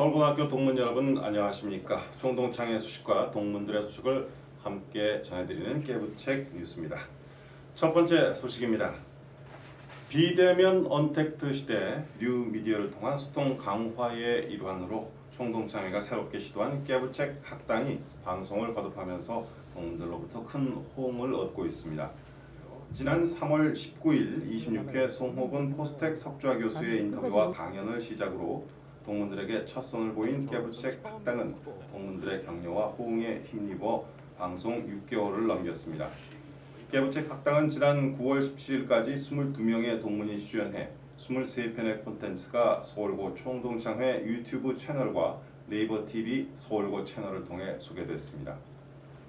서울고등학교 동문 여러분 안녕하십니까? 총동창의 소식과 동문들의 소식을 함께 전해드리는 깨부책 뉴스입니다. 첫 번째 소식입니다. 비대면 언택트 시대 뉴 미디어를 통한 소통 강화의 일환으로 총동창회가 새롭게 시도한 깨부책 학당이 방송을 거듭하면서 동문들로부터 큰 호응을 얻고 있습니다. 지난 3월 19일 26회 송호근 포스텍 석좌 교수의 인터뷰와 강연을 시작으로 동문들에게 첫 선을 보인 깨부책 학당은 동문들의 격려와 호응에 힘입어 방송 6개월을 넘겼습니다. 깨부책 학당은 지난 9월 17일까지 22명의 동문이 출연해 23편의 콘텐츠가 서울고 총동창회 유튜브 채널과 네이버 TV 서울고 채널을 통해 소개됐습니다.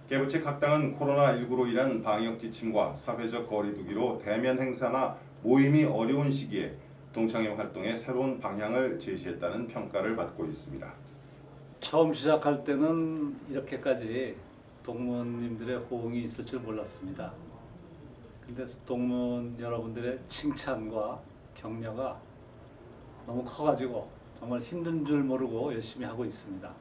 깨부책 학당은 코로나19로 인한 방역 지침과 사회적 거리두기로 대면 행사나 모임이 어려운 시기에 동창회 활동에 새로운 방향을 제시했다는 평가를 받고 있습니다. 처음 시작할 때는 이렇게까지 동문님들의 호응이 있을 줄 몰랐습니다. 근데 동문 여러분들의 칭찬과 격려가 너무 커가지고 정말 힘든 줄 모르고 열심히 하고 있습니다.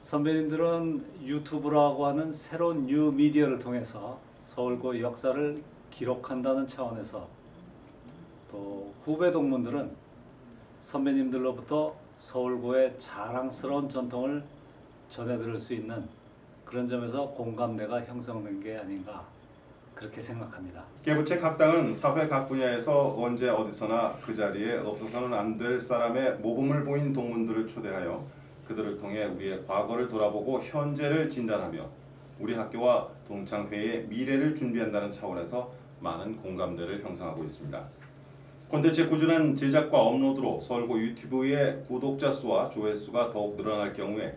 선배님들은 유튜브라고 하는 새로운 뉴 미디어를 통해서 서울고 역사를 기록한다는 차원에서 또 후배 동문들은 선배님들로부터 서울고의 자랑스러운 전통을 전해 들을 수 있는 그런 점에서 공감대가 형성된 게 아닌가 그렇게 생각합니다. 깨부책 학당은 사회 각 분야에서 언제 어디서나 그 자리에 없어서는 안 될 사람의 모범을 보인 동문들을 초대하여 그들을 통해 우리의 과거를 돌아보고 현재를 진단하며 우리 학교와 동창회의 미래를 준비한다는 차원에서 많은 공감대를 형성하고 있습니다. 콘텐츠의 꾸준한 제작과 업로드로 서울고 유튜브의 구독자 수와 조회수가 더욱 늘어날 경우에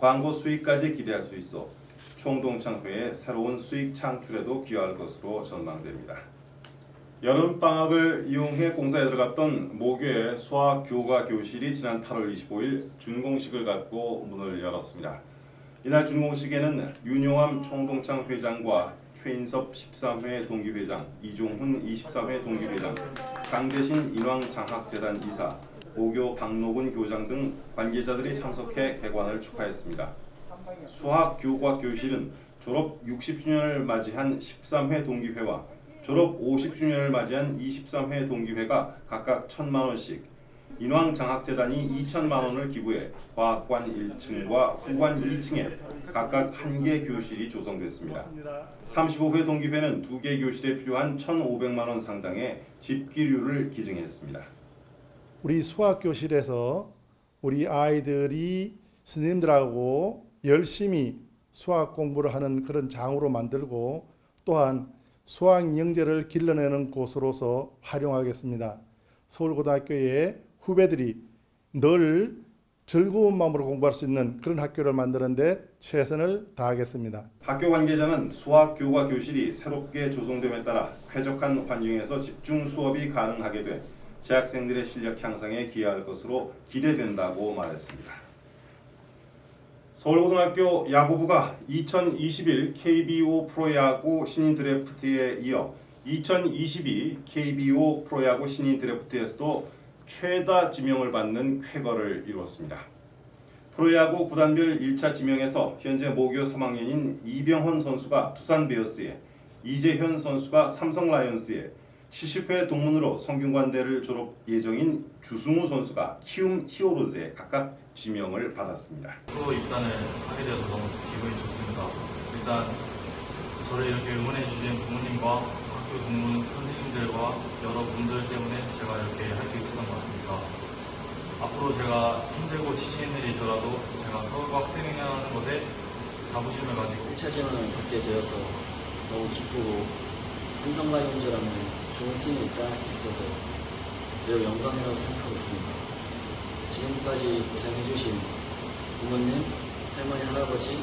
광고 수익까지 기대할 수 있어 총동창회의 새로운 수익 창출에도 기여할 것으로 전망됩니다. 여름 방학을 이용해 공사에 들어갔던 모교의 수학 교과 교실이 지난 8월 25일 준공식을 갖고 문을 열었습니다. 이날 준공식에는 윤용암 총동창 회장과 최인섭 13회 동기회장, 이종훈 23회 동기회장, 강대신 인왕 장학재단 이사, 모교 박노근 교장 등 관계자들이 참석해 개관을 축하했습니다. 수학 교과 교실은 졸업 60주년을 맞이한 13회 동기회와 졸업 50주년을 맞이한 23회 동기회가 각각 1천만 원씩, 인왕 장학재단이 2천만 원을 기부해 과학관 1층과 후관 2층에 각각 한 개 교실이 조성됐습니다. 35회 동기회는 두 개 교실에 필요한 1,500만 원 상당의 집기류를 기증했습니다. 우리 수학 교실에서 우리 아이들이 선생님들하고 열심히 수학 공부를 하는 그런 장으로 만들고 또한 수학 영재를 길러내는 곳으로서 활용하겠습니다. 서울고등학교의 후배들이 늘 즐거운 마음으로 공부할 수 있는 그런 학교를 만드는데 최선을 다하겠습니다. 학교 관계자는 수학 교과 교실이 새롭게 조성됨에 따라 쾌적한 환경에서 집중 수업이 가능하게 돼 재학생들의 실력 향상에 기여할 것으로 기대된다고 말했습니다. 서울고등학교 야구부가 2021 KBO 프로야구 신인 드래프트에 이어 2022 KBO 프로야구 신인 드래프트에서도 최다 지명을 받는 쾌거를 이루었습니다. 프로야구 구단별 1차 지명에서 현재 모교 3학년인 이병헌 선수가 두산 베어스에, 이재현 선수가 삼성 라이온스에, 70회 동문으로 성균관대를 졸업 예정인 주승우 선수가 키움 히어로즈에 각각 지명을 받았습니다. 프로 입단을 하게 되어서 너무 기분이 좋습니다. 일단 저를 이렇게 응원해 주신 부모님과 학교 동문 선생님 들과 여러분들 때문에 제가 이렇게 할 수 있었던 것 같습니다. 앞으로 제가 힘들고 지치는 일이 있더라도 제가 서울고 학생이라는 것에 자부심을 가지고 1차 지원을 받게 되어서 너무 기쁘고 삼성 라이온즈라는 좋은 팀에 입단할 수 있어서 매우 영광이라고 생각하고 있습니다. 지금까지 고생해주신 부모님, 할머니, 할아버지,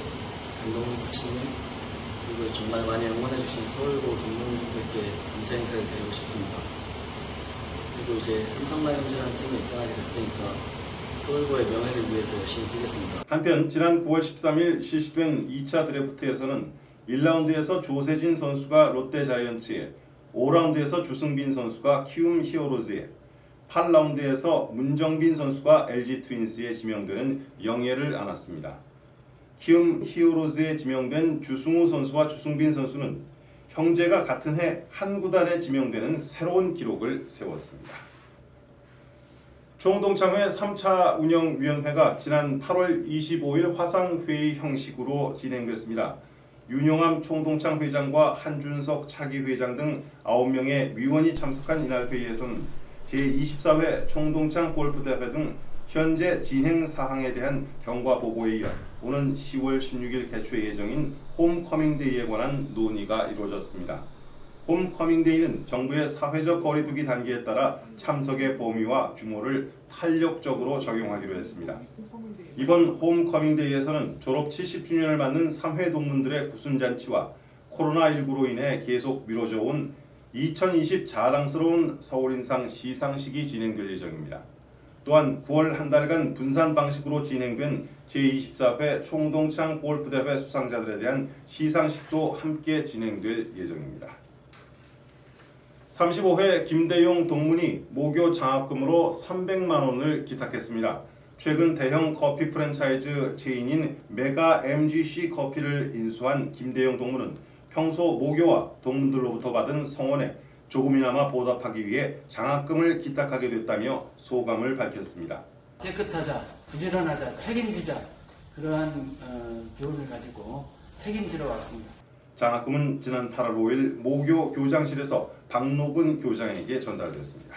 감독님, 코치님, 그리고 정말 많이 응원해주신 서울고 동문분들께 감사 인사를 드리고 싶습니다. 그리고 이제 삼성 라이온즈라는 팀에 입단하게 됐으니까 서울고의 명예를 위해서 열심히 뛰겠습니다. 한편 지난 9월 13일 실시된 2차 드래프트에서는 1라운드에서 조세진 선수가 롯데 자이언츠에, 5라운드에서 주승빈 선수가 키움 히어로즈에, 8라운드에서 문정빈 선수가 LG 트윈스에 지명되는 영예를 안았습니다. 키움 히어로즈에 지명된 주승우 선수와 주승빈 선수는 형제가 같은 해 한 구단에 지명되는 새로운 기록을 세웠습니다. 총동창회 3차 운영위원회가 지난 8월 25일 화상회의 형식으로 진행됐습니다. 윤용함 총동창 회장과 한준석 차기 회장 등 9명의 위원이 참석한 이날 회의에서는 제24회 총동창 골프대회 등 현재 진행 사항에 대한 경과 보고에 이어 오는 10월 16일 개최 예정인 홈커밍데이에 관한 논의가 이루어졌습니다. 홈커밍데이는 정부의 사회적 거리두기 단계에 따라 참석의 범위와 규모를 탄력적으로 적용하기로 했습니다. 이번 홈커밍데이에서는 졸업 70주년을 맞는 3회 동문들의 구순잔치와 코로나19로 인해 계속 미뤄져 온 2020 자랑스러운 서울인상 시상식이 진행될 예정입니다. 또한 9월 한 달간 분산 방식으로 진행된 제24회 총동창 골프대회 수상자들에 대한 시상식도 함께 진행될 예정입니다. 35회 김대용 동문이 모교 장학금으로 300만 원을 기탁했습니다. 최근 대형 커피 프랜차이즈 체인인 메가 MGC 커피를 인수한 김대용 동문은 평소 모교와 동문들로부터 받은 성원에 조금이나마 보답하기 위해 장학금을 기탁하게 됐다며 소감을 밝혔습니다. 깨끗하자, 부지런하자, 책임지자 그러한 어, 교훈을 가지고 책임지러 왔습니다. 장학금은 지난 8월 5일 모교 교장실에서 박노근 교장에게 전달됐습니다.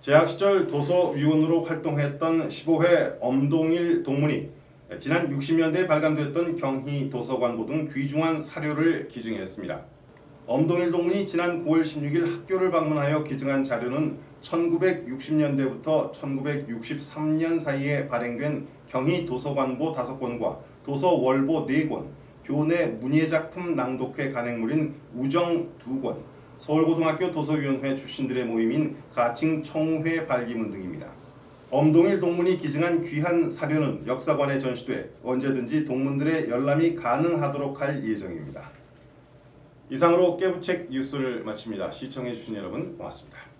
재학 시절 도서위원으로 활동했던 15회 엄동일 동문이 지난 60년대에 발간됐던 경희 도서관보 등 귀중한 사료를 기증했습니다. 엄동일 동문이 지난 9월 16일 학교를 방문하여 기증한 자료는 1960년대부터 1963년 사이에 발행된 경희 도서관보 5권과 도서월보 4권, 교내 문예작품 낭독회 간행물인 우정 2권, 서울고등학교 도서위원회 출신들의 모임인 가칭 청회 발기문 등입니다. 엄동일 동문이 기증한 귀한 사료는 역사관에 전시돼 언제든지 동문들의 열람이 가능하도록 할 예정입니다. 이상으로 깨부책 뉴스를 마칩니다. 시청해주신 여러분 고맙습니다.